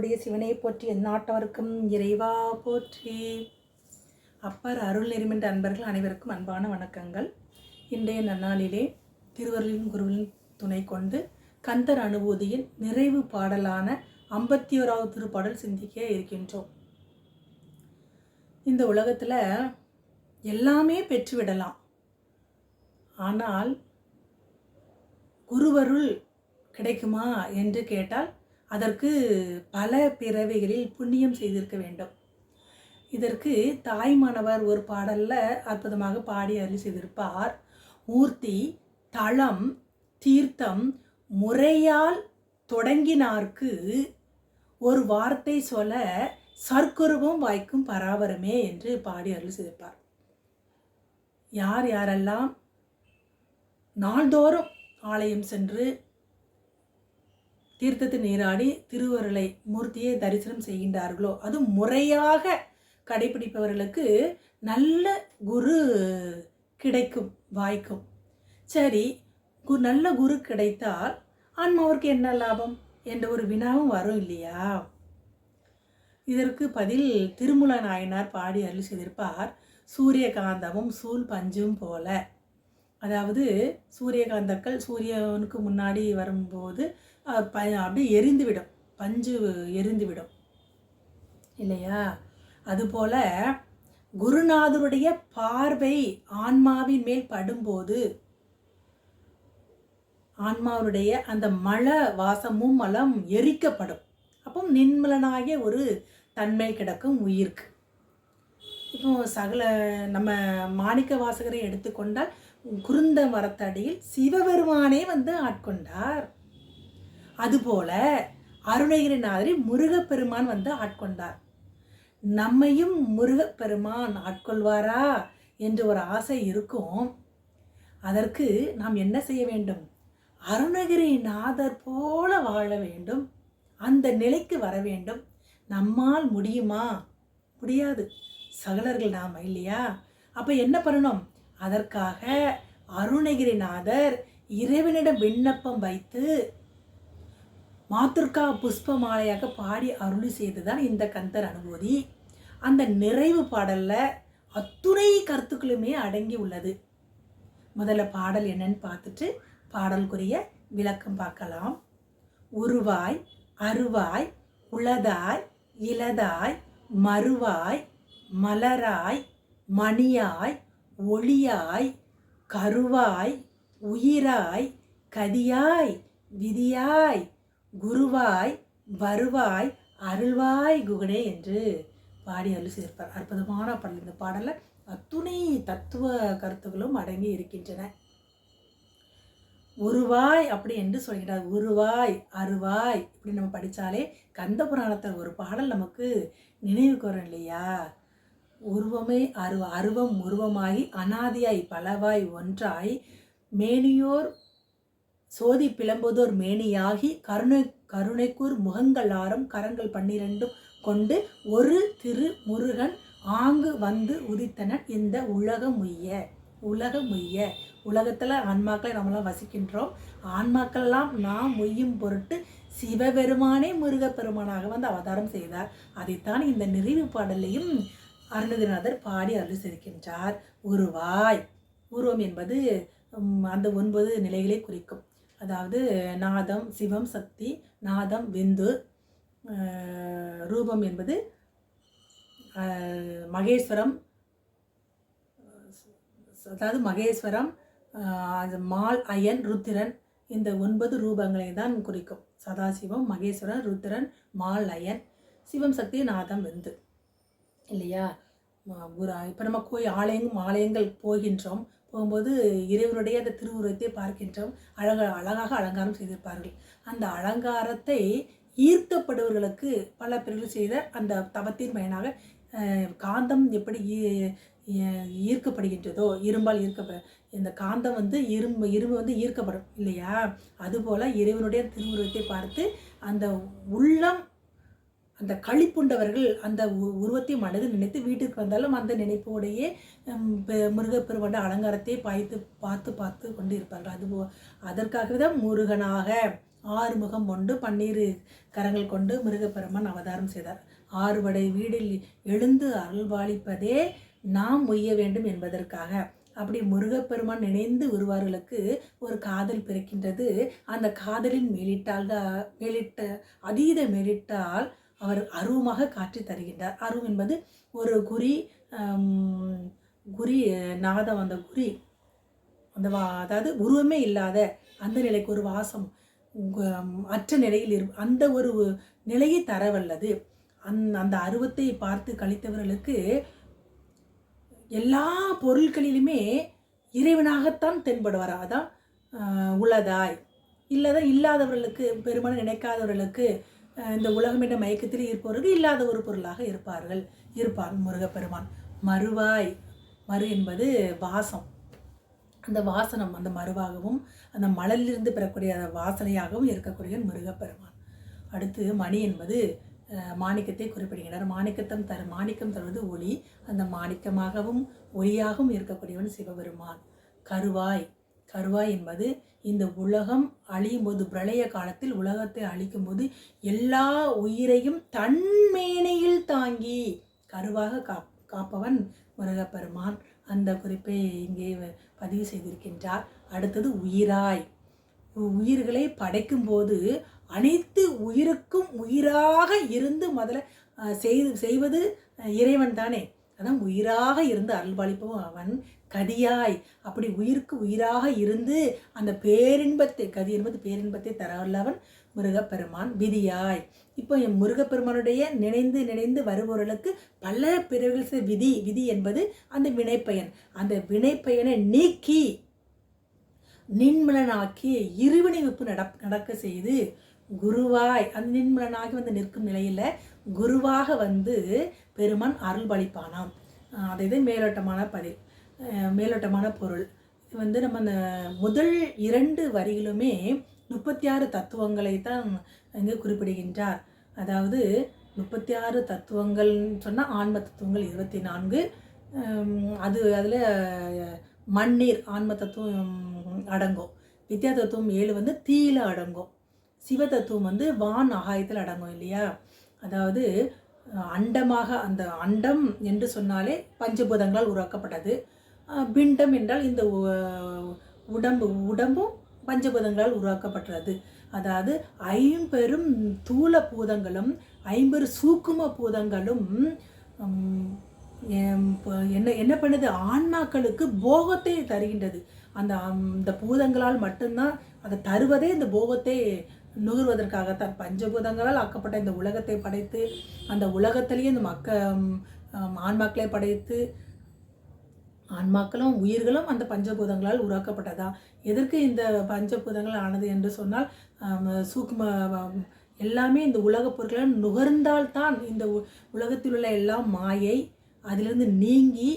நம்முடைய சிவனை போற்றி எந்நாட்டவருக்கும் இறைவா போற்றி. அப்பர் அருள் நெறிமின்ற அன்பர்கள் அனைவருக்கும் அன்பான வணக்கங்கள். இன்றைய நன்னாளிலே திருவருளின் குருவின் துணை கொண்டு கந்தர் அனுபூதியின் நிறைவு பாடலான ஐம்பத்தி ஓராவது திருப்பாடல் சிந்திக்க இருக்கின்றோம். இந்த உலகத்தில் எல்லாமே பெற்றுவிடலாம் ஆனால் குருவருள் கிடைக்குமா என்று கேட்டால் அதற்கு பல பிறவிகளில் புண்ணியம் செய்திருக்க வேண்டும். இதற்கு தாய்மானவர் ஒரு பாடலில் அற்புதமாக பாடி அருள் செய்திருப்பார். மூர்த்தி தளம் தீர்த்தம் முறையால் தொடங்கினார்க்கு ஒரு வார்த்தை சொல்ல சர்க்குருவும் வாய்க்கும் பராபரமே என்று பாடி அருள் செய்திருப்பார். யார் யாரெல்லாம் நாள்தோறும் ஆலயம் சென்று தீர்த்தத்தை நீராடி திருவருளை மூர்த்தியை தரிசனம் செய்கின்றார்களோ? அது முறையாக கடைபிடிப்பவர்களுக்கு நல்ல குரு கிடைக்கும் வாய்க்கும். சரி கு நல்ல குரு கிடைத்தால் ஆன்மாவிற்கு என்ன லாபம்? என்ற ஒரு வினாவும் வரும் இல்லையா? இதற்கு பதில் திருமுல நாயனார் பாடி அருள் செய்திருப்பார். சூரியகாந்தமும் சூழ் பஞ்சும் போல. அதாவது சூரியகாந்தக்கள் சூரியனுக்கு முன்னாடி வரும்போது ப அப்படியே எரிந்துவிடும். பஞ்சு எரிந்துவிடும். இல்லையா? அதுபோல் குருநாதருடைய பார்வை ஆன்மாவின் மேல் படும்போது ஆன்மாவுடைய அந்த மல வாசமும் மலம் எரிக்கப்படும். அப்போ நின்மலனாகிய ஒரு தன்மை கிடக்கும் உயிருக்கு. இப்போ சகல நம்ம மாணிக்க வாசகரை எடுத்துக்கொண்டால் குருந்த மரத்தடியில் சிவபெருமானே வந்து ஆட்கொண்டார். அதுபோல அருணகிரிநாதரை முருகப்பெருமான் வந்து ஆட்கொண்டார். நம்மையும் முருகப்பெருமான் ஆட்கொள்வாரா என்று ஒரு ஆசை இருக்கும். அதற்கு நாம் என்ன செய்ய வேண்டும்? அருணகிரிநாதர் போல வாழ வேண்டும். அந்த நிலைக்கு வர வேண்டும். நம்மால் முடியுமா? முடியாது. சகலர்கள் நாம் இல்லையா? அப்போ என்ன பண்ணணும்? அதற்காக அருணகிரிநாதர் இறைவனிடம் விண்ணப்பம் வைத்து மாத்துர்கா புஷ்ப மாலையாக பாடி அருளி செய்துதான் இந்த கந்தர் அனுபூதி. அந்த நிறைவு பாடலில் அத்துணை கருத்துக்களுமே அடங்கி உள்ளது. முதல்ல பாடல் என்னன்னு பார்த்துட்டு பாடலுக்குரிய விளக்கம் பார்க்கலாம். உருவாய் அருவாய் உளதாய் இலதாய் மறுவாய் மலராய் மணியாய் ஒளியாய் கருவாய் உயிராய் கதியாய் விதியாய் குருவாய் வருவாய் அருள்வாய் குகனே என்று பாடி அருள் சேர்ப்பார் அற்புதமான பாடல். இந்த பாடலில் அத்துணை தத்துவ கருத்துகளும் அடங்கி இருக்கின்றன. உருவாய் அப்படி என்று சொல்கிறார் உருவாய் அருவாய் இப்படி நம்ம படித்தாலே கந்த புராணத்தில் ஒரு பாடல் நமக்கு நினைவுக்கு வரும் இல்லையா? உருவமே அரு அருவம் உருவமாகி அனாதியாய் பலவாய் ஒன்றாய் மேனியோர் சோதி பிளம்புதோர் மேனியாகி கருணை கருணைக்கூர் முகங்களாரும் கரங்கள் பன்னிரண்டும் கொண்டு ஒரு திரு முருகன் ஆங்கு வந்து உதித்தனன் இந்த உலகம் உய்ய உலகம் உய்ய உலகத்தில் ஆன்மாக்களை நம்மளாம் வசிக்கின்றோம். ஆன்மாக்கள்லாம் நாம் மொய்யும் பொருட்டு சிவபெருமானே முருகப்பெருமானாக வந்து அவதாரம் செய்தார். அதைத்தான் இந்த நிறைவு பாடலையும் அருணகிரிநாதர் பாடி அருள் செய்கின்றார் உருவாய் உருவம் என்பது அந்த ஒன்பது நிலைகளை குறிக்கும். அதாவது நாதம் சிவம் சக்தி நாதம் விந்து. ரூபம் என்பது மகேஸ்வரம். அதாவது மகேஸ்வரம் அது மால் அயன் ருத்திரன். இந்த ஒன்பது ரூபங்களை தான் குறிக்கும். சதாசிவம் மகேஸ்வரன் ருத்திரன் மால் அயன். சிவம் சக்தி நாதம் விந்து. இல்லையா? இப்போ நம்ம கோயில் ஆலயங்கள் ஆலயங்கள் போகின்றோம். போகும்போது இறைவனுடைய அந்த திருவுருவத்தை பார்க்கின்றோம். அழக அழகாக அலங்காரம் செய்திருப்பார்கள். அந்த அலங்காரத்தை ஈர்க்கப்படுவர்களுக்கு பல பிறகு செய்த அந்த தவத்தின் பயனாக காந்தம் எப்படி ஈ- ஈர்க்கப்படுகின்றதோ இரும்பால் ஈர்க்கப்ப இந்த காந்தம் வந்து இரும்பு இரும்பு வந்து ஈர்க்கப்படும் இல்லையா? அதுபோல் இறைவனுடைய திருவுருவத்தை பார்த்து அந்த உள்ளம் அந்த களிப்புண்டவர்கள் அந்த உ- உருவத்தை மனதில் நினைத்து வீட்டுக்கு வந்தாலும் அந்த நினைப்போடையே ஹம், முருகப்பெருமாண்ட அலங்காரத்தை பாய்த்து பார்த்து பார்த்து கொண்டு இருப்பார்கள் அது அதற்காகவே தான் முருகனாக ஆறுமுகம் கொண்டு பன்னீர் கரங்கள் கொண்டு முருகப்பெருமான் அவதாரம் செய்தார். ஆறுபடை வீடில் எழுந்து அருள்பாலிப்பதே நாம் உய்ய வேண்டும் என்பதற்காக. அப்படி முருகப்பெருமான் நினைந்து வருவார்களுக்கு ஒரு காதல் பிறக்கின்றது. அந்த காதலின் மேலிட்டால் மேலிட்ட அதீத மேலிட்டால் அவர் அருவமாக காட்சி தருகின்றார். அருவம் என்பது ஒரு குறி குறி நாதம் அந்த குறி அந்த வா அதாவது உருவமே இல்லாத அந்த நிலைக்கு ஒரு வாசம் அற்ற நிலையில் இரு அந்த ஒரு நிலையை தரவல்லது. அந் அந்த அருவத்தை பார்த்து கழித்தவர்களுக்கு எல்லா பொருட்களிலுமே இறைவனாகத்தான் தென்படுவார். அதான் ஆஹ், உளதாய். இல்லதான் இல்லாதவர்களுக்கு பெரும்பாலும் நினைக்காதவர்களுக்கு இந்த உலகம் என்ற மயக்கத்தில் இருப்பவர்கள் இல்லாத ஒரு பொருளாக இருப்பார்கள். இருப்பார் முருகப்பெருமான். மறுவாய். மறு என்பது வாசம். அந்த வாசனம் அந்த மறுவாகவும் அந்த மலலிலிருந்து பெறக்கூடிய அந்த வாசனையாகவும் இருக்கக்கூடிய முருகப்பெருமான். அடுத்து மணி என்பது மாணிக்கத்தை குறிப்பிடுகிறார். மாணிக்கத்தம் தரும் மாணிக்கம் தருவது ஒளி. அந்த மாணிக்கமாகவும் ஒளியாகவும் இருக்கக்கூடியவன் சிவபெருமான். கருவாய். கருவாய் என்பது இந்த உலகம் அழியும் போது பிரளய காலத்தில் உலகத்தை அழிக்கும் போது எல்லா உயிரையும் தன்மேனையில் தாங்கி கருவாக காப் காப்பவன் முருகப்பெருமான். அந்த குறிப்பை இங்கே பதிவு செய்திருக்கின்றார். அடுத்தது உயிராய். உயிர்களை உயிர்களை படைக்கும்போது அனைத்து உயிருக்கும் உயிராக இருந்து முதல்ல செய்து செய்வது இறைவன் தானே. அதான் உயிராக இருந்து அருள்பாலிப்பவன் அவன் கதியாய். அப்படி உயிருக்கு உயிராக இருந்து அந்த பேரின்பத்தை கதி என்பது பேரின்பத்தை தரவல்லவன் முருகப்பெருமான் விதியாய். இப்போ என் முருகப்பெருமானுடைய நினைந்து நினைந்து வருபவர்களுக்கு பல பிறகு விதி விதி என்பது அந்த வினைப்பயன். அந்த வினைப்பயனை நீக்கி நின்மலனாக்கி இருவினை வைப்பு நட நடக்க செய்து குருவாய். அந்த நின்மலனாகி வந்து நிற்கும் நிலையில் குருவாக வந்து பெருமான் அருள்பளிப்பானாம். அஹ் அது இது மேலோட்டமான பதில் மேலோட்டமான பொருள். இது வந்து நம்ம அந்த முதல் இரண்டு வரிகளுமே முப்பத்தி ஆறு தத்துவங்களை தான் இங்கு குறிப்பிடுகின்றார். அதாவது முப்பத்தி ஆறு தத்துவங்கள்னு சொன்னால் ஆன்ம தத்துவங்கள் இருபத்தி நான்கு. அது அதில் மண்ணீர் ஆன்ம தத்துவம் அடங்கும். வித்யா தத்துவம் ஏழு வந்து தீயில அடங்கும். சிவ தத்துவம் வந்து வான் ஆகாயத்தில் அடங்கும் இல்லையா? அதாவது அண்டமாக அந்த அண்டம் என்று சொன்னாலே பஞ்சபூதங்களால் உருவாக்கப்பட்டது. பிண்டம் என்றால் இந்த உடம்பு உடம்பும் பஞ்சபூதங்களால் உருவாக்கப்பட்டது அதாவது ஐம்பெரும் தூல பூதங்களும் ஐம்பெரு சூக்கும பூதங்களும் என்ன என்ன பண்ணுது? ஆன்மாக்களுக்கு போகத்தை தருகின்றது. அந்த அந்த பூதங்களால் மட்டும்தான் அதை தருவதே இந்த போகத்தை நுகர்வதற்காகத்தான் பஞ்சபூதங்களால் ஆக்கப்பட்ட இந்த உலகத்தை படைத்து அந்த உலகத்திலேயே இந்த மக்க ஆன்மாக்களை படைத்து ஆன்மாக்களும் உயிர்களும் அந்த பஞ்சபூதங்களால் உருவாக்கப்பட்டதா? எதற்கு இந்த பஞ்சபூதங்கள் ஆனது என்று சொன்னால் சூக்ம எல்லாமே இந்த உலகப் பொருட்களை நுகர்ந்தால்தான் இந்த உலகத்தில் உள்ள எல்லாம் மாயை அதிலிருந்து நீங்கி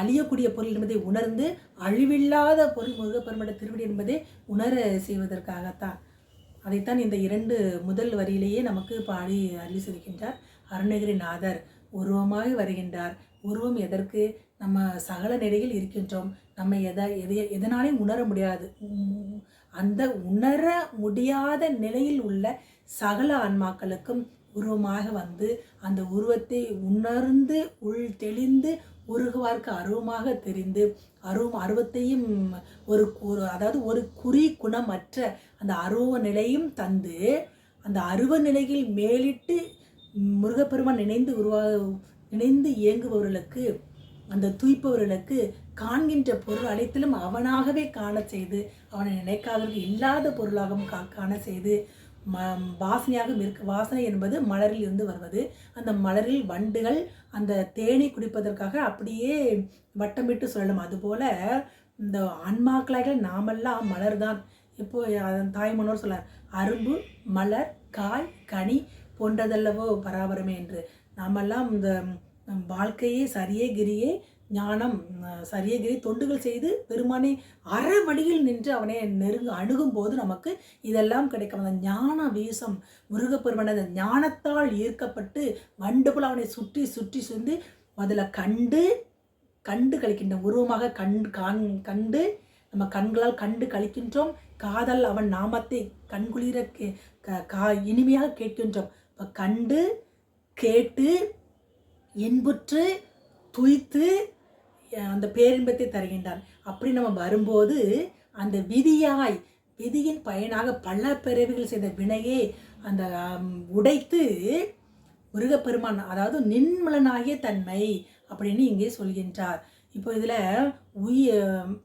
அழியக்கூடிய பொருள் என்பதை உணர்ந்து அழிவில்லாத பொருள் முருகப்பெருமட திருவிடி என்பதை உணர செய்வதற்காகத்தான். அதைத்தான் இந்த இரண்டு முதல் வரியிலேயே நமக்கு பாடி அருளி செல்கின்றார் அருணகிரிநாதர் உருவமாகி வருகின்றார். உருவம் எதற்கு? நம்ம சகல நிலையில் இருக்கின்றோம். நம்ம எதை எதை எதனாலையும் உணர முடியாது. அந்த உணர முடியாத நிலையில் உள்ள சகல ஆன்மாக்களுக்கும் உருவமாக வந்து அந்த உருவத்தை உணர்ந்து உள் தெளிந்து உருகுவார்க்கு அருவமாக தெரிந்து அருவம் அருவத்தையும் ஒரு ஒரு அதாவது ஒரு குறி குணமற்ற அந்த அருவ நிலையும் தந்து அந்த அருவ நிலையில் மேலிட்டு முருகப்பெருமான் நினைந்து உருவா நினைந்து இயங்குபவர்களுக்கு அந்த தூய்ப்பவர்களுக்கு காண்கின்ற பொருள் அனைத்திலும் அவனாகவே காண செய்து அவனை நினைக்காதவர்கள் இல்லாத பொருளாகவும் கா காண செய்து ம வாசனையாகவும் இருக்கு வாசனை என்பது மலரில் இருந்து வருவது. அந்த மலரில் வண்டுகள் அந்த தேனை குடிப்பதற்காக அப்படியே வட்டமிட்டு சொல்லலாம். அதுபோல் இந்த ஆன்மாக்களாக நாமெல்லாம் மலர்தான். இப்போ அதன் தாய்மனோர் சொல்ல அரும்பு மலர் காய் கனி போன்றதல்லவோ பராபரமே என்று. நாமெல்லாம் இந்த வாழ்க்கையே சரியே கிரியே ஞானம் சரியகிரி தொண்டுகள் செய்து பெருமானை அற வழியில் நின்று அவனை நெருங்க அணுகும் போது நமக்கு இதெல்லாம் கிடைக்கும். அந்த ஞான வீசம் முருகப்பெருமன் அந்த ஞானத்தால் ஈர்க்கப்பட்டு வண்டு அவனை சுற்றி சுற்றி சென்று முதல்ல கண்டு கண்டு கழிக்கின்ற உருவமாக கண் காண் கண்டு நம்ம கண்களால் கண்டு கழிக்கின்றோம். காதல் அவன் நாமத்தை கண்குளிர கே க- கா இனிமையாக கேட்கின்றோம். இப்போ கண்டு கேட்டு இன்புற்று துய்த்து அந்த பேரின்பத்தை தருகின்றான் அப்படி நம்ம வரும்போது அந்த விதியாய் விதியின் பயனாக பல பிறவிகள் செய்த வினையே அந்த உடைத்து முருகப்பெருமான் அதாவது நின்மலனாகிய தன்மை அப்படின்னு இங்கே சொல்கின்றார். இப்போ இதில் உய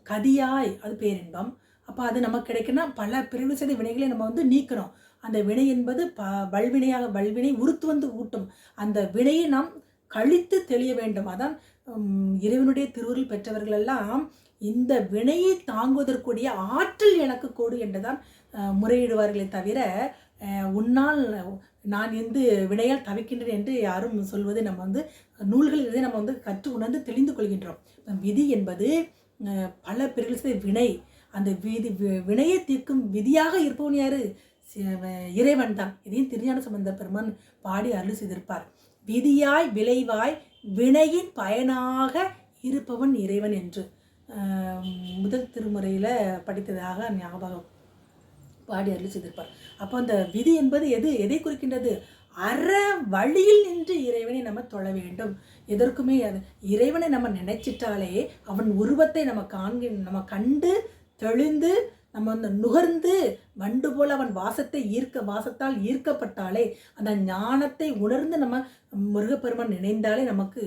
கதியாய் அது பேரின்பம். அப்போ அது நமக்கு கிடைக்குன்னா பல பிரிவு செய்த வினைகளை நம்ம வந்து நீக்கணும். அந்த வினை என்பது ப வல்வினையாக வல்வினை உறுத்து வந்து ஊட்டும். அந்த வினையை நாம் கழித்து தெளிய வேண்டும். அதான் இறைவனுடைய திருவுருள் பெற்றவர்களெல்லாம் இந்த வினையை தாங்குவதற்குரிய ஆற்றல் எனக்கு கொடு என்றுதான் முறையிடுவார்களே தவிர உன்னால் நான் எந்த வினையால் தவிக்கின்றேன் என்று யாரும் சொல்வதை நம்ம வந்து நூல்களில் நம்ம வந்து கற்று உணர்ந்து தெளிந்து கொள்கின்றோம். விதி என்பது பல பிறகு செய்த வினை அந்த விதி வி- வினையை தீர்க்கும் விதியாக இருப்பவன் யாரு? இறைவன் தான் இதையும் திருஞான சம்பந்த பெருமான் பாடி அருள் செய்திருப்பார். விதியாய் விளைவாய் வினையின் பயனாக இருப்பவன் இறைவன் என்று. முதல் திருமுறையில் படித்ததாக ஞாபகம் பாடி அருள் செய்திருப்பார். அப்போ அந்த விதி என்பது எது? எதை குறிக்கின்றது? அற வழியில் நின்று இறைவனை நம்ம தொழ வேண்டும். எதற்குமே அது இறைவனை நம்ம நினைச்சிட்டாலே அவன் உருவத்தை நம்ம காண்கி நம்ம கண்டு தெளிந்து நம்ம வந்து நுகர்ந்து வண்டு போல் அவன் வாசத்தை ஈர்க்க வாசத்தால் ஈர்க்கப்பட்டாலே அந்த ஞானத்தை உணர்ந்து நம்ம முருகப்பெருமான் நினைந்தாலே நமக்கு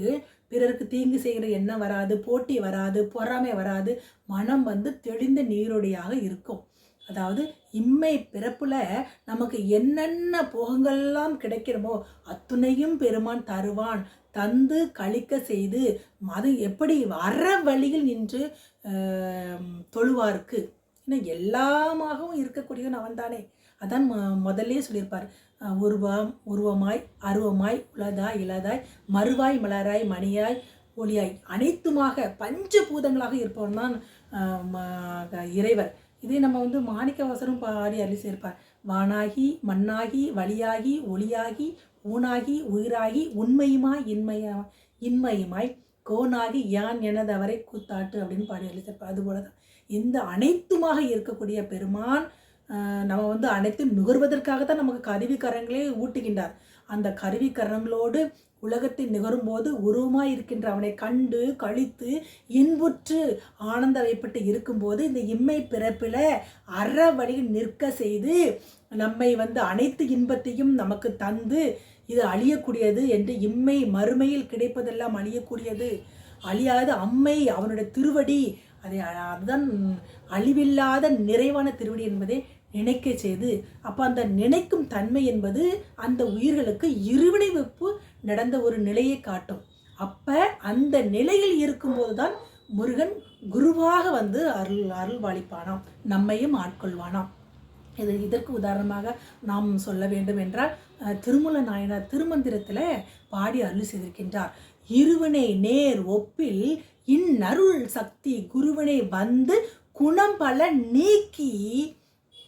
பிறருக்கு தீங்கு செய்கிற எண்ணம் வராது போட்டி வராது பொறாமை வராது மனம் வந்து தெளிந்த நீரோடையாக இருக்கும். அதாவது இம்மை பிறப்பில் நமக்கு என்னென்ன போகங்கள்லாம் கிடைக்கிறமோ அத்துணையும் பெருமான் தருவான். தந்து கழிக்க செய்து அது எப்படி வர வழியில் நின்று தொழுவார்க்கு. ஏன்னா எல்லாமாகவும் இருக்கக்கூடியவன் அவன் தானே அதான் முதல்லே சொல்லியிருப்பார். உருவம் உருவமாய் அருவமாய் உலதாய் இளதாய் மறுவாய் மலராய் மணியாய் ஒளியாய். அனைத்துமாக பஞ்சபூதங்களாக இருப்பவன் தான் இறைவர் இதே நம்ம வந்து மாணிக்க வாசரும் பாடி அருளி சேர்ப்பார் வானாகி மண்ணாகி வழியாகி ஒளியாகி ஊனாகி உயிராகி உண்மையுமாய் இன்மையா இன்மையுமாய். கோனாகி யான் எனதவரை கூத்தாட்டு அப்படின்னு பாடி அருளி அதுபோல தான் இந்த அனைத்துமாக இருக்கக்கூடிய பெருமான் நம்ம வந்து அனைத்தும் நுகர்வதற்காக தான் நமக்கு கருவிக்கரங்களே ஊட்டுகின்றார். அந்த கருவிக்கரங்களோடு உலகத்தை நுகரும்போது உருவமாய் இருக்கின்ற அவனை கண்டு கழித்து இன்புற்று ஆனந்த வைப்பட்டு இருக்கும்போது இந்த இம்மை பிறப்பில் அற வழியில் நிற்க செய்து நம்மை வந்து அனைத்து இன்பத்தையும் நமக்கு தந்து இது அழியக்கூடியது என்று இம்மை மறுமையில் கிடைப்பதெல்லாம் அழியக்கூடியது. அழியாத அம்மை அவனுடைய திருவடி அதை அதுதான் அழிவில்லாத நிறைவான திருவடி என்பதை நினைக்க செய்து அப்போ அந்த நினைக்கும் தன்மை என்பது அந்த உயிர்களுக்கு இருவினை வெப்பு நடந்த ஒரு நிலையை காட்டும். அப்போ அந்த நிலையில் இருக்கும்போது தான் முருகன் குருவாக வந்து அருள் அருள்வாளிப்பானாம் நம்மையும் ஆட்கொள்வானாம். இது இதற்கு உதாரணமாக நாம் சொல்ல வேண்டும் என்றால் திருமூல நாயனார் திருமந்திரத்தில் பாடி அருள் செய்திருக்கின்றார். இருவனை நேர் ஒப்பில் இந்நருள் சக்தி குருவனை வந்து குணம் பல நீக்கி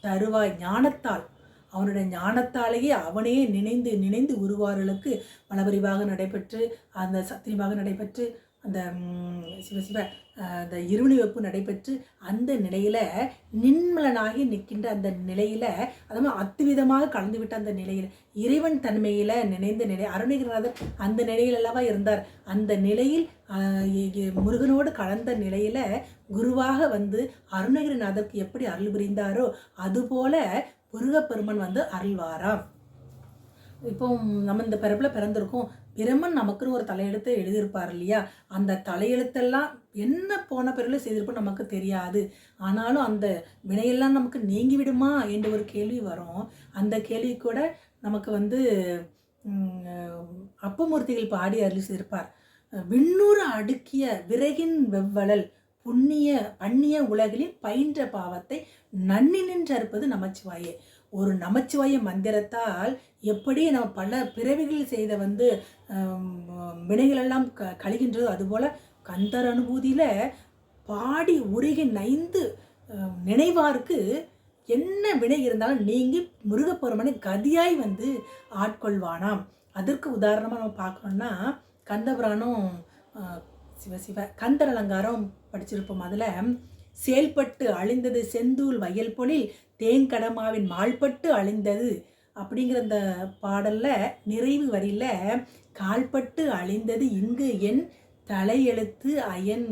தருவாய் ஞானத்தால். அவனுடைய ஞானத்தாலேயே அவனையே நினைந்து நினைந்து உருவாறுகளுக்கு மலபரிவாக நடைபெற்று அந்த சத்தியமாக நடைபெற்று அந்த சிவ சிவ அந்த இருவினை வெப்பு நடைபெற்று அந்த நிலையில் நின்மலனாகி நிற்கின்ற அந்த நிலையில் அதுவும் அத்துவிதமாக கலந்து விட்ட அந்த நிலையில் இறைவன் தன்மையில் நினைந்த நிலை அருணகிரிநாதர் அந்த நிலையில் அல்லவா இருந்தார். அந்த நிலையில் முருகனோடு கலந்த நிலையில் குருவாக வந்து அருணகிரிநாதருக்கு எப்படி அருள் புரிந்தாரோ அதுபோல முருகப்பெருமன் வந்து அருள்வாராம். இப்போ நம்ம இந்த பிறப்பில் பிறந்திருக்கோம். பிரம்மன் நமக்குன்னு ஒரு தலையெழுத்தை எழுதியிருப்பார் இல்லையா? அந்த தலையெழுத்தெல்லாம் என்ன போன பிறகு செய்திருப்போம் நமக்கு தெரியாது. ஆனாலும் அந்த வினையெல்லாம் நமக்கு நீங்கி விடுமா என்ற ஒரு கேள்வி வரும். அந்த கேள்வி கூட நமக்கு வந்து அப்பமூர்த்திகள் பாடி அருள் செய்திருப்பார். விண்ணூறு அடுக்கிய விறகின் வெவ்வளல் புண்ணிய பண்ணிய உலகில் பயின்ற பாவத்தை நன்னி நின்றிருப்பது நமச்சிவாயே. ஒரு நமச்சிவாய மந்திரத்தால் எப்படி நம்ம பல பிறவிகள் செய்த வந்து வினைகளெல்லாம் க கழிகின்றதோ அதுபோல் கந்தர் அனுபூதியில் பாடி உருகி நைந்து நினைவார்க்கு என்ன வினை இருந்தாலும் நீங்கி முருகப்பெருமனை கதியாய் வந்து ஆட்கொள்வானாம். அதற்கு உதாரணமாக நம்ம பார்க்கணும்னா கந்தபுராணம் சிவ சிவ கந்தர் அலங்காரம் படிச்சிருப்போம். அதில் செயல்பட்டு அழிந்தது செந்தூல் வயல் பொழில் தேங்கடமாவின் மாள்பட்டு அழிந்தது அப்படிங்கிற அந்த பாடலில் நிறைவு வரியில் கால்பட்டு அழிந்தது இங்கு என் தலையெழுத்து அயன்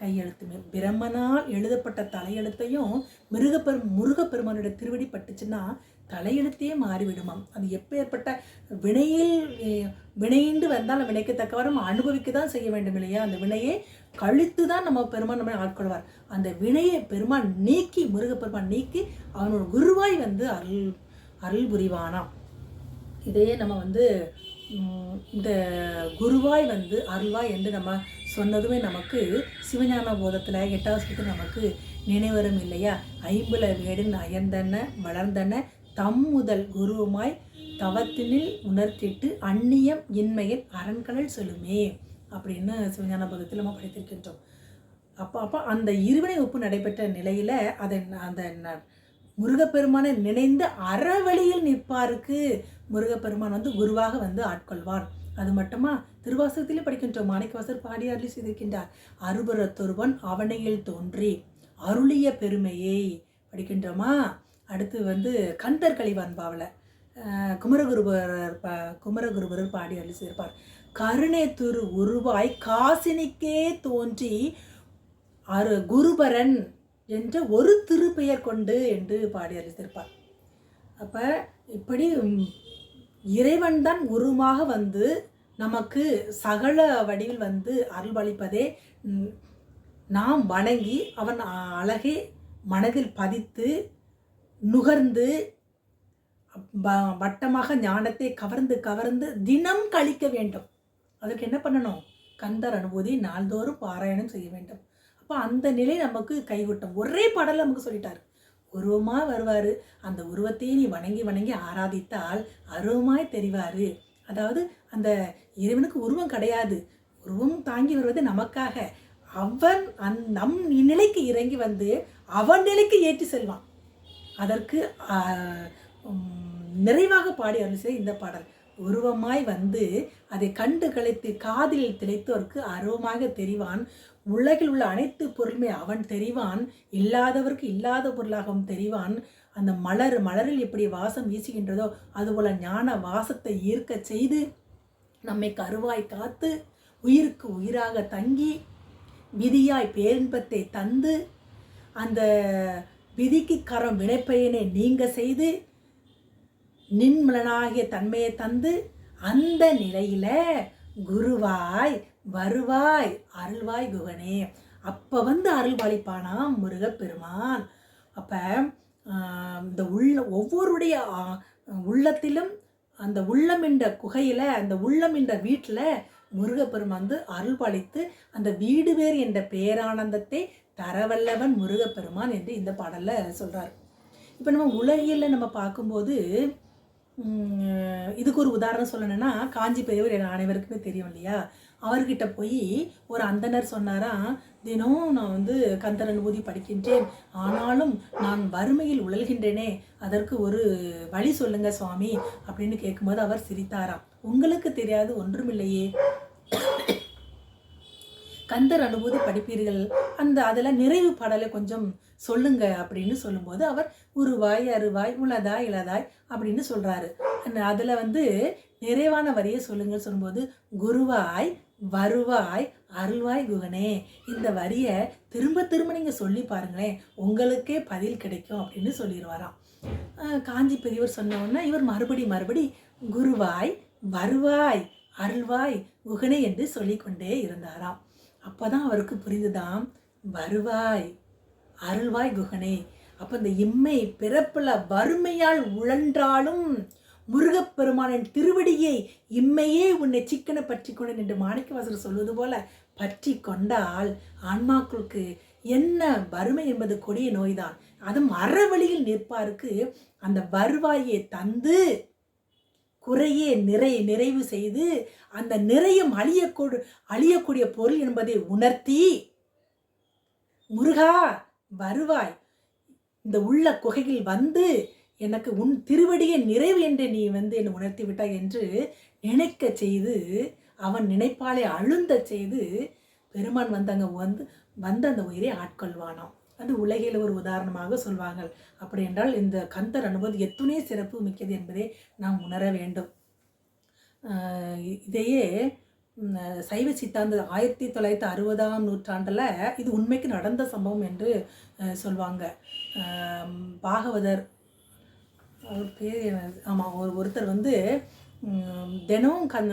கையெழுத்து. பிரம்மனால் எழுதப்பட்ட தலையெழுத்தையும் மிருகப்பெரு முருகப்பெருமானுடைய திருவடி பட்டுச்சுன்னா தலையெழுத்தையே மாறிவிடுமாம். அது எப்பேற்பட்ட வினையில் வினையின்று வந்தால் வினைக்கு தக்கவாறும் அனுபவிக்க தான் செய்ய வேண்டும் இல்லையா? அந்த வினையை கழித்து தான் நம்ம பெருமான் நம்ம ஆட்கொள்வார். அந்த வினையை பெருமான் நீக்கி முருகப்பெருமான் நீக்கி அவனோட குருவாய் வந்து அருள் அருள் புரிவானாம் இதையே நம்ம வந்து இந்த குருவாய் வந்து அருள்வாய் என்று நம்ம சொன்னதுமே நமக்கு சிவஞான போதத்தில் எட்டாவது நமக்கு நினைவரும் இல்லையா? ஐம்புல வேடன் அயர்ந்தன வளர்ந்தன தம் முதல் குருவுமாய் தவத்தினில் உணர்த்திட்டு அந்நியம் இன்மையில் அரண்கடல் சொல்லுமே அப்படின்னு சிவஞான போதத்தில் நம்ம படித்திருக்கின்றோம். அப்போ அப்போ அந்த இருவினை ஒப்பு நடைபெற்ற நிலையில் அதை அந்த முருகப்பெருமானை நினைந்து அறவழியில் நிற்பாருக்கு. முருகப்பெருமான் வந்து குருவாக வந்து ஆட்கொள்வான் அது மட்டுமா? திருவாசகத்திலே படிக்கின்றோம் மாணிக்கவாசர் பாடி அருளி செய்திருக்கின்றார் அருபுறத்தொருவன் அவனையில் தோன்றி அருளிய பெருமையை. படிக்கின்றோமா? அடுத்து வந்து கந்தர் கலிவான்பாவில் குமரகுருபரர் ப குமரகுருபரர் பாடி அருளி செய்திருப்பார். கருணை துரு உருவாய் காசினிக்கே தோன்றி அரு குருபரன் என்ற ஒரு திருப்பெயர் கொண்டு என்று பாடி அளித்திருப்பார் அப்போ இப்படி இறைவன் தான் உருமாக வந்து நமக்கு சகல வடிவில் வந்து அருள்வளிப்பதே நாம் வணங்கி அவன் அழகே அழகை மனதில் பதித்து நுகர்ந்து வட்டமாக ஞானத்தை கவர்ந்து கவர்ந்து தினம் கழிக்க வேண்டும். அதுக்கு என்ன பண்ணணும்? கந்தர் அனுபூதி நாள்தோறும் பாராயணம் செய்ய வேண்டும். அப்போ அந்த நிலை நமக்கு கைவிட்டோம் ஒரே பாடல் நமக்கு சொல்லிட்டார். உருவமாக வருவார். அந்த உருவத்தையே நீ வணங்கி வணங்கி ஆராதித்தால் அருவமாய் தெரிவார். அதாவது அந்த இறைவனுக்கு உருவம் கிடையாது. உருவம் தாங்கி வருவது நமக்காக. அவன் அந் நம் நிலைக்கு இறங்கி வந்து அவன் நிலைக்கு ஏற்றி செல்வான். அதற்கு உம், நிறைவாக பாடி அருள் இந்த பாடல். உருவமாய் வந்து அதை கண்டு கலைத்து காதில் திளைத்தோர்க்கு அருவமாக தெரிவான். உலகில் உள்ள அனைத்து பொருளுமே அவன் தெரிவான் இல்லாதவருக்கு இல்லாத பொருளாகவும் தெரிவான். அந்த மலர் மலரில் எப்படி வாசம் வீசுகின்றதோ அதுபோல ஞான வாசத்தை ஈர்க்க செய்து நம்மை கருவாய் காத்து உயிருக்கு உயிராக தங்கி விதியாய் பேரின்பத்தை தந்து அந்த விதிக்கு கரம் வினைப்பயனை நீங்க செய்து நின்மலனாகிய தன்மையை தந்து அந்த நிலையில குருவாய் வருவாய் அருள்வாய் குகனே. அப்போ வந்து அருள்வாளிப்பானாம் முருகப்பெருமான். அப்போ இந்த உள்ள ஒவ்வொருடைய உள்ளத்திலும் அந்த உள்ளம் என்ற குகையில் அந்த உள்ளம் என்ற வீட்டில் முருகப்பெருமான் வந்து அருள்பாலித்து அந்த வீடு வேறு என்ற பேரானந்தத்தை தரவல்லவன் முருகப்பெருமான் என்று இந்த பாடலில் சொல்கிறார் இப்போ நம்ம உலகில் நம்ம பார்க்கும்போது இதுக்கு ஒரு உதாரணம் சொல்லணும்னா காஞ்சி பெரியவர் என் அனைவருக்குமே தெரியும் இல்லையா? அவர்கிட்ட போய் ஒரு அந்தனர் சொன்னாராம் தினம் நான் வந்து கந்தரன் அனுபூதி படிக்கின்றேன். ஆனாலும் நான் வறுமையில் உழல்கின்றேனே. அதற்கு ஒரு வழி சொல்லுங்க சுவாமி அப்படின்னு கேட்கும்போது அவர் சிரித்தாராம். உங்களுக்கு தெரியாது ஒன்றுமில்லையே. கந்தர் அனுபூதி படிப்பீர்கள். அந்த அதில் நிறைவு பாடலை கொஞ்சம் சொல்லுங்க அப்படின்னு சொல்லும்போது அவர் உருவாய் அருவாய் உளதாய் இளதாய் அப்படின்னு சொல்றாரு. அதில் வந்து நிறைவான வரியை சொல்லுங்க சொல்லும்போது குருவாய் வருவாய் அருள்வாய் குகனே. இந்த வரியை திரும்ப திரும்ப நீங்கள் சொல்லி பாருங்களேன் உங்களுக்கே பதில் கிடைக்கும் அப்படின்னு சொல்லிடுவாராம். காஞ்சி பெரியவர் சொன்ன இவர் மறுபடி மறுபடி குருவாய் வருவாய் அருள்வாய் குகனே என்று சொல்லிக்கொண்டே இருந்தாராம். அப்போ தான் அவருக்கு புரிந்துதாம் வருவாய் அருள்வாய் குகனே. அப்போ இந்த இம்மை பிறப்பில் வறுமையால் உழன்றாலும் முருகப்பெருமானின் திருவடியை இம்மையே உன்னை சிக்கனை பற்றி கொண்டு என்று மாணிக்கவாசர் சொல்வது போல பற்றி கொண்டால் ஆன்மாக்களுக்கு என்ன வறுமை என்பது கொடிய நோய்தான். அதுவும் அறவழியில் நிற்பாருக்கு அந்த வருவாயை தந்து குறையே நிறை நிறைவு செய்து அந்த நிறையும் அழியக்கூடு அழியக்கூடிய பொருள் என்பதை உணர்த்தி முருகா வருவாய். இந்த உள்ள குகையில் வந்து எனக்கு உன் திருவடியை நிறைவு என்று நீ வந்து என்னை உணர்த்தி விட்டாய் என்று நினைக்க செய்து அவன் நினைப்பாலே அழுந்த செய்து பெருமான் வந்து அங்கே வந்து வந்து அந்த உயிரை ஆட்கொள்வானாம். அது உலகில் ஒரு உதாரணமாக சொல்வாங்க அப்படி என்றால் இந்த கந்தர் அனுபவம் எத்துணை சிறப்பு மிக்கது என்பதை நாம் உணர வேண்டும். இதையே சைவ சித்தாந்த ஆயிரத்தி தொள்ளாயிரத்தி அறுபதாம் நூற்றாண்டில் இது உண்மைக்கு நடந்த சம்பவம் என்று சொல்வாங்க. பாகவதர் அவர் பேர் என்ன ஆமாம் ஒரு ஒருத்தர் வந்து தினமும் தினம் கண்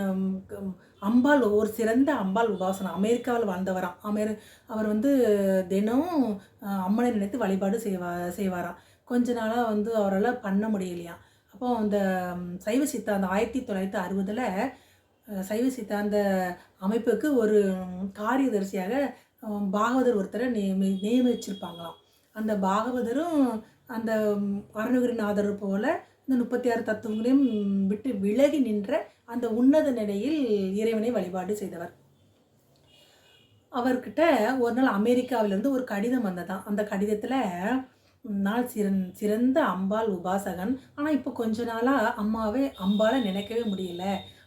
அம்பாள் ஒரு சிறந்த அம்பாள் உபாசனம். அமெரிக்காவில் வாழ்ந்தவராம். அமெரி அவர் வந்து தினம் அம்மனை நினைத்து வழிபாடு செய்வா செய்வாராம். கொஞ்ச நாளாக வந்து அவரால் பண்ண முடியலையாம் அப்போ அந்த சைவ சித்தாந்த ஆயிரத்தி தொள்ளாயிரத்தி அறுபதில் சைவ சித்தாந்த அமைப்புக்கு ஒரு காரியதரிசியாக பாகவதர் ஒருத்தரை நியமி நியமிச்சிருப்பாங்களாம். அந்த பாகவதரும் அந்த அருணகிரிநாதர் போல இந்த முப்பத்தி ஆறு தத்துவங்களையும் விட்டு விலகி நின்ற அந்த உன்னத நிலையில் இறைவனை வழிபாடு செய்தவர். அவர்கிட்ட ஒரு நாள் அமெரிக்காவிலேருந்து ஒரு கடிதம் வந்ததாம். அந்த கடிதத்தில் நாள் சிறந் சிறந்த அம்பாள் உபாசகன். ஆனால் இப்போ கொஞ்ச நாளாக அம்மாவே அம்பாலை நினைக்கவே முடியல.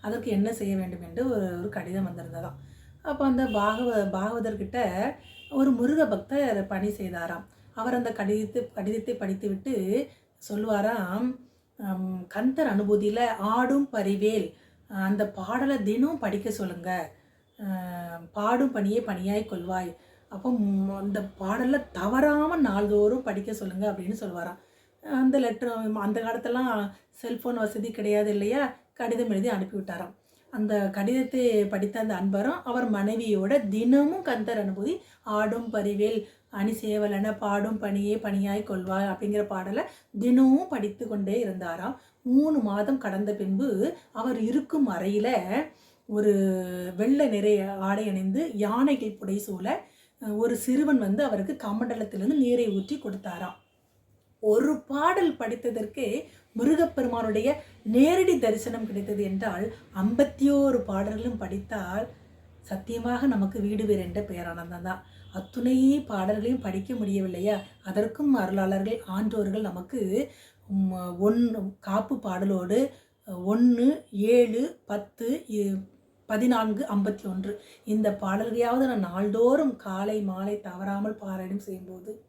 அதற்கு என்ன செய்ய வேண்டும் என்று ஒரு ஒரு கடிதம் வந்திருந்ததாம். அப்போ அந்த பாகவ பாகவதர்கிட்ட ஒரு முருக பக்தர் பணி செய்தாராம். அவர் அந்த கடிதத்தை கடிதத்தை படித்துவிட்டு சொல்லுவாராம் கந்தர் அனுபூதியில் ஆடும் பரிவேல் அந்த பாடலை தினம் படிக்க சொல்லுங்க. பாடும் பணியே பணியாய் கொள்வாய். அப்போ அந்த பாடலை தவறாமல் நாள்தோறும் படிக்க சொல்லுங்க அப்படின்னு சொல்லுவாராம். அந்த லெட்டர் அந்த காலத்தெல்லாம் செல்ஃபோன் வசதி கிடையாது இல்லையா? கடிதம் எழுதி அனுப்பிவிட்டாராம். அந்த கடிதத்தை படித்த அந்த அன்பரும் அவர் மனைவியோட தினமும் கந்தர் அனுபூதி ஆடும் பரிவேல் அணி சேவலன பாடும் பணியே பணியாய் கொள்வாய் அப்படிங்கிற பாடலை தினமும் படித்து கொண்டே இருந்தாராம். மூணு மாதம் கடந்த பின்பு அவர் இருக்கும் அறையில் ஒரு வெள்ளை நிறைய ஆடை அணிந்து யானைகள் புடைசூழ ஒரு சிறுவன் வந்து அவருக்கு கமண்டலத்திலிருந்து நீரை ஊற்றி கொடுத்தாராம். ஒரு பாடல் படித்ததற்கு முருகப்பெருமானுடைய நேரடி தரிசனம் கிடைத்தது என்றால் ஐம்பத்தி ஓரு பாடல்களும் படித்தால் சத்தியமாக நமக்கு வீடு வேறு என்ற பேரானந்தம் தான் அத்துணையே பாடல்களையும் படிக்க முடியவில்லையா? அதற்கும் அருளாளர்கள் ஆன்றோர்கள் நமக்கு ஒன்று காப்பு பாடலோடு ஒன்று ஏழு பத்து பதினான்கு ஐம்பத்தி ஒன்று இந்த பாடல்களையாவது நான் நாள்தோறும் காலை மாலை தவறாமல் பாராயணம் செய்யும்போது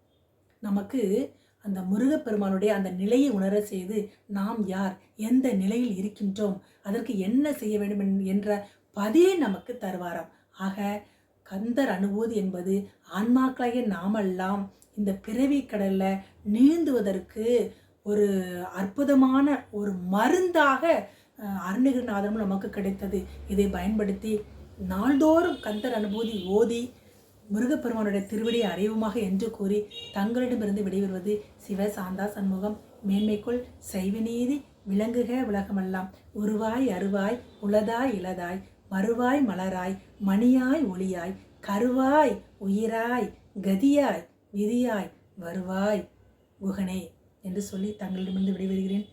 நமக்கு அந்த முருகப்பெருமானுடைய அந்த நிலையை உணர செய்து நாம் யார்? எந்த நிலையில் இருக்கின்றோம்? அதற்கு என்ன செய்ய வேண்டும் என்- என்ற பதிலை நமக்கு தருவாராம். ஆக கந்தர் அனுபூதி என்பது ஆன்மாக்களாகிய நாமெல்லாம் இந்த பிறவி கடலில் நீந்துவதற்கு ஒரு அற்புதமான ஒரு மருந்தாக அஹ், அருணகிரிநாதரும் நமக்கு கிடைத்தது. இதை பயன்படுத்தி நாள்தோறும் கந்தர் அனுபூதி ஓதி முருகப்பெருமானுடைய திருவடி அறிவுமாக என்று கூறி தங்களிடமிருந்து விடைபெறுவது சிவ சாந்தா சண்முகம். மேன்மைக்குள் சைவநீதி விளங்குக உலகமெல்லாம் உருவாய் அருவாய் உளதாய் இளதாய். மறுவாய் மலராய் மணியாய் ஒளியாய் கருவாய் உயிராய் கதியாய் விதியாய் வருவாய் குகனே என்று சொல்லி தங்களிடமிருந்து விடைபெறுகிறேன்.